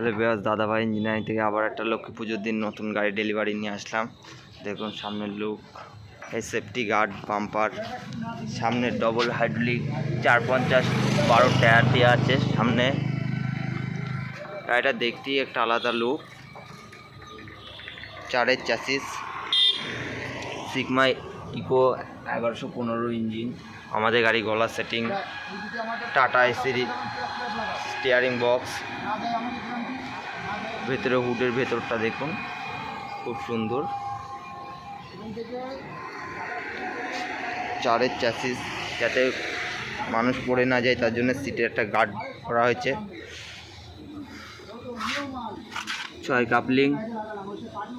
Hello বিয়াস দাদাভাই engineering থেকে আবার একটা লক্ষ্মী পুজোর দিন নতুন গাড়ি ডেলিভারি নিয়ে আসলাম। দেখুন, সামনের লুক এই সেফটি গার্ড পাম্পার সামনে ডবল হাইড্রোলিক চার পঞ্চাশ বারো টায়ার দেওয়া আছে সামনে। গাড়িটা দেখতেই একটা আলাদা লুক চারের চ্যাসিস সিগমাই ইকো এগারোশো পনেরো ইঞ্জিন। আমাদের গাড়ি গলা সেটিং টাটা এসির স্টিয়ারিং বক্স ভেতরে হুডের ভেতরটা দেখুন, খুব সুন্দর। চারের চ্যাসিস যাতে মানুষ পড়ে না যায়, তার জন্য সিটে একটা গার্ড করা হয়েছে। ছয় কাপলিং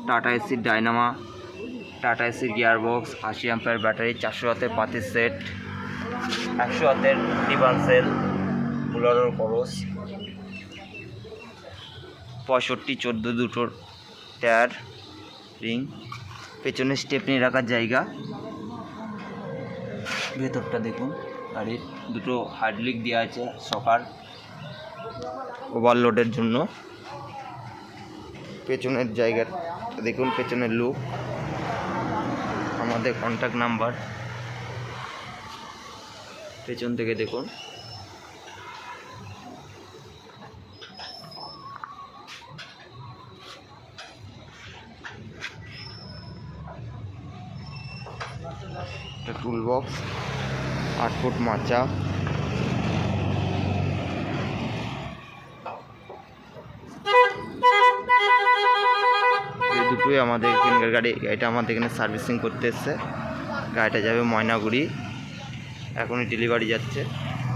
টাটা এসির ডাইনামা টাটা এসির গিয়ার বক্স আশি অ্যাম্পের ব্যাটারি চারশো হাতের পাতির সেট একশো হাতের ডিভান সেল বুলারোর করস পঁয়ষট্টি, চোদ্দ দুটোর টায়ার, রিং। পেছনে স্টেপনি রাখার জায়গা। ভেতরটা দেখুন, গাড়ির দুটো হাইড্রোলিক দেওয়া আছে সকার ওভারলোডের জন্য। পেছনের জায়গা দেখুন, পেছনের লুক আমাদের কন্ট্যাক্ট নাম্বার পেছন থেকে দেখুন। টুল বক্স আট ফুট মাচা। দুটোই আমাদের এখানকার গাড়ি। এটা আমাদের এখানে সার্ভিসিং করতে এসছে। গাড়িটা যাবে ময়নাগুড়ি। এখনই ডেলিভারি যাচ্ছে।